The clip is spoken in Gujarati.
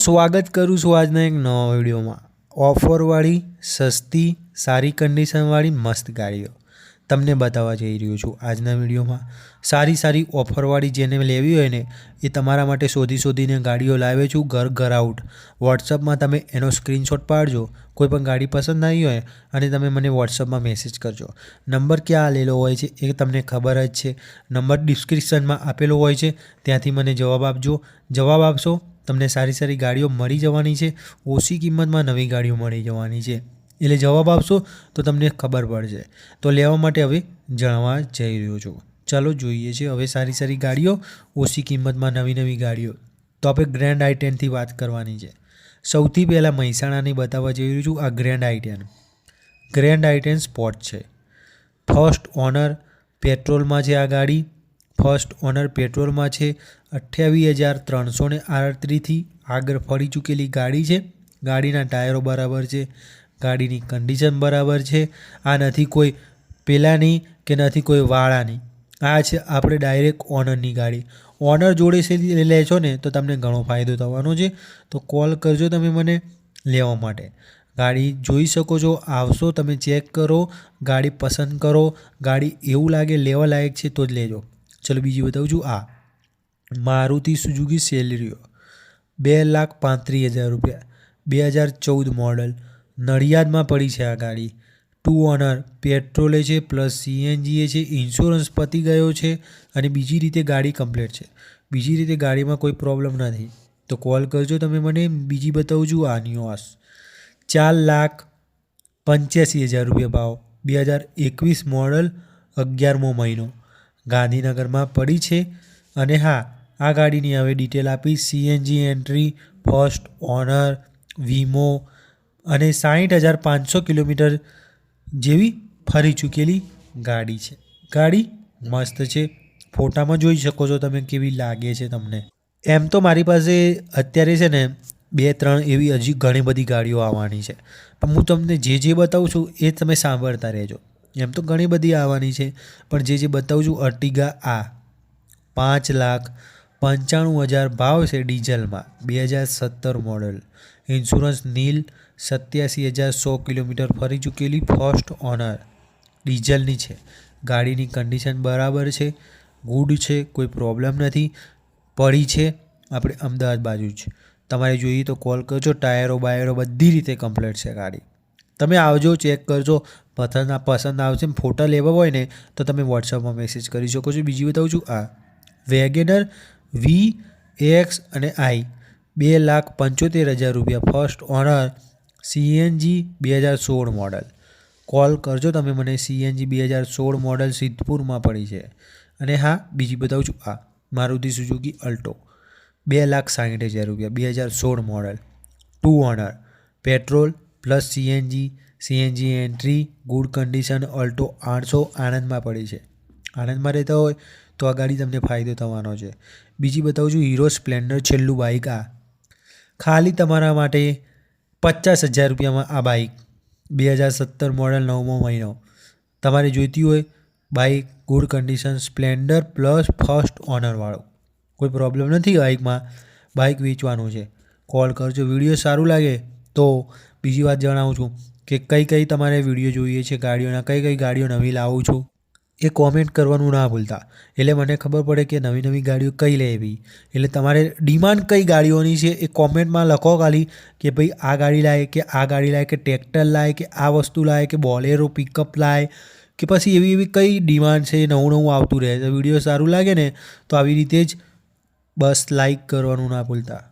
સ્વાગત કરું છું આજના એક નવા વિડીયોમાં. ઓફરવાળી, સસ્તી, સારી કન્ડિશનવાળી મસ્ત ગાડીઓ. તમને બતાવવા જઈ રહ્યો છું આજના વિડીયોમાં. સારી સારી ઓફરવાળી જેને લેવી હોય ને, એ તમારા માટે શોધી શોધીને ગાડીઓ લાવે છું ઘર ઘર આઉટ. વોટ્સઅપમાં તમે એનો સ્ક્રીનશોટ પાડજો, કોઈ પણ ગાડી પસંદ આવી હોય અને તમે મને વોટ્સઅપમાં મેસેજ કરજો. નંબર ક્યાં આલેલો હોય છે એ તમને ખબર જ છે. નંબર ડિસ્ક્રિપ્શનમાં આપેલો હોય છે, ત્યાંથી મને જવાબ આપજો. જવાબ આપશો તમને સારી સારી ગાડીઓ મળી જવાની છે. ઓછી કિંમતમાં નવી ગાડીઓ મળી જવાની છે. એટલે જવાબ આપશો તો તમને ખબર પડશે. તો લેવા માટે હવે જણાવવા જઈ રહ્યો છું. ચાલો જોઈએ છે હવે સારી સારી ગાડીઓ, ઓછી કિંમતમાં નવી નવી ગાડીઓ. તો આપણે ગ્રેન્ડ આઈ ટેનથી વાત કરવાની છે. સૌથી પહેલાં મહેસાણાની બતાવવા જઈ રહ્યું છું આ Grand I ten Grand I ten sport છે. ફર્સ્ટ ઓનર પેટ્રોલમાં છે આ ગાડી. ફર્સ્ટ ઓનર પેટ્રોલમાં છે. અઠ્યાવીસ હજાર ત્રણસો ને આડત્રીસથી આગળ ફરી ચૂકેલી ગાડી છે. ગાડીના ટાયરો બરાબર છે. ગાડીની કન્ડિશન બરાબર છે. આ નથી કોઈ પેલાની કે નથી કોઈ વાળાની. આ છે આપણે ડાયરેક્ટ ઓનરની ગાડી. ઓનર જોડે છે લેશો ને તો તમને ઘણો ફાયદો થવાનો છે. તો કોલ કરજો તમે મને લેવા માટે. ગાડી જોઈ શકો છો. આવશો, તમે ચેક કરો. ગાડી પસંદ કરો. ગાડી એવું લાગે, લેવા લાયક છે તો જ લેજો. ચલો બીજી બતાવું છું. આ મારુતિ સુઝુકી સેલેરીઓ બે લાખ પાંત્રીસ હજાર રૂપિયા. બે હજાર ચૌદ મોડલ. નડિયાદમાં પડી છે આ ગાડી. ટુ ઓનર, પેટ્રોલે છે, પ્લસ સીએનજીએ છે, ઇન્સ્યોરન્સ પતી ગયો છે અને બીજી રીતે ગાડી કમ્પ્લીટ છે. બીજી રીતે ગાડીમાં કોઈ પ્રોબ્લેમ નથી. તો કોલ કરજો તમે મને. બીજી બતાવું છું આ નિયોસ ચાર લાખ પંચ્યાસી હજાર રૂપિયા ભાવ. બે હજાર એકવીસ મોડલ અગિયારમો મહિનો. ગાંધીનગરમાં પડી છે. અને હા, આ ગાડીની હવે ડિટેલ આપી. સીએનજી એન્ટ્રી ફર્સ્ટ ઓનર વીમો અને સાઠ હજાર પાંચસો કિલોમીટર જેવી ફરી ચૂકેલી ગાડી છે. ગાડી મસ્ત છે. ફોટામાં જોઈ શકો છો તમે કેવી લાગે છે તમને. એમ તો મારી પાસે અત્યારે છે ને બે ત્રણ એવી હજી ઘણી બધી ગાડીઓ આવવાની છે. પણ હું તમને જે જે બતાવું છું એ તમે સાંભળતા રહેજો. એમ તો ઘણી બધી આવવાની છે. પણ જે જે બતાવું છું, અર્ટિગા આ. પાંચ લાખ પંચાણું હજાર ભાવ છે ડીઝલમાં. બે હજાર સત્તર મોડલ. ઇન્સ્યોરન્સ નીલ સત્યાસી હજાર સો કિલોમીટર ફરી ચૂકેલી ફર્સ્ટ ઓનર. ડીઝલની છે. ગાડીની કન્ડિશન બરાબર છે. ગુડ છે, કોઈ પ્રોબ્લેમ નથી. પડી છે. આપણે અમદાવાદ બાજુ જ. તમારે જોઈએ તો કોલ કરજો. ટાયરો બાયરો બધી રીતે કમ્પ્લીટ છે ગાડી. તમે આવજો ચેક કરજો. પસંદ પસંદ આવશે ફોટા લેવા હોય ને, તો તમે વોટ્સઅપમાં મેસેજ કરી શકો છો. બીજી બતાવું છું, આ વેગેનર વી એક્સ અને આઈ બે લાખ પંચોતેર હજાર રૂપિયા ફર્સ્ટ ઓનર સીએનજી બે હજાર સોળ મોડલ કોલ કરજો તમે મને સીએનજી બે હજાર સોળ મોડલ સિદ્ધપુરમાં પડી છે. અને હા, બીજી બતાવું છું, આ મારુતિ સુઝુકી અલ્ટો બે લાખ સાઠ હજાર રૂપિયા, બે હજાર સોળ model two owner petrol plus CNG CNG entry good condition Alto આઠસો આણંદમાં પડી છે. આણંદમાં રહેતા હોય તો આ ગાડી તમને ફાયદો થવાનો છે. બીજી બતાવું છું હીરો સ્પ્લેન્ડર છેલ્લું બાઇક આ. ખાલી તમારા માટે પચાસ હજાર રૂપિયામાં આ બાઇક બે હજાર સત્તર મોડલ નવમો મહિનો. તમારે જોઈતી હોય bike good condition Splendor plus first ઓનરવાળો કોઈ પ્રોબ્લેમ નથી બાઇકમાં બાઇક વેચવાનું છે. કોલ કરજો, વીડિયો સારું લાગે તો બીજી વાત જણાવું છું કે કઈ કઈ તમારે વીડિયો જોઈએ છે ગાડીઓના, કઈ કઈ ગાડીઓ નવી લાવું છું, એ કોમેન્ટ કરવાનું ના ભૂલતા. એટલે મને ખબર પડે કે નવી નવી ગાડીઓ કઈ લેવી. એટલે તમારે ડિમાન્ડ કઈ ગાડીઓની છે એ કોમેન્ટમાં લખો ખાલી કે ભાઈ આ ગાડી લાવે કે આ ગાડી લાવે કે ટ્રેક્ટર લાવે કે આ વસ્તુ લાવે કે બોલેરો પિકઅપ લાવે કે પછી એવી એવી કઈ ડિમાન્ડ છે નવું નવું આવતું રહે. તો વીડિયો સારું લાગે ને તો આવી રીતે જ બસ લાઈક કરવાનું ના ભૂલતા.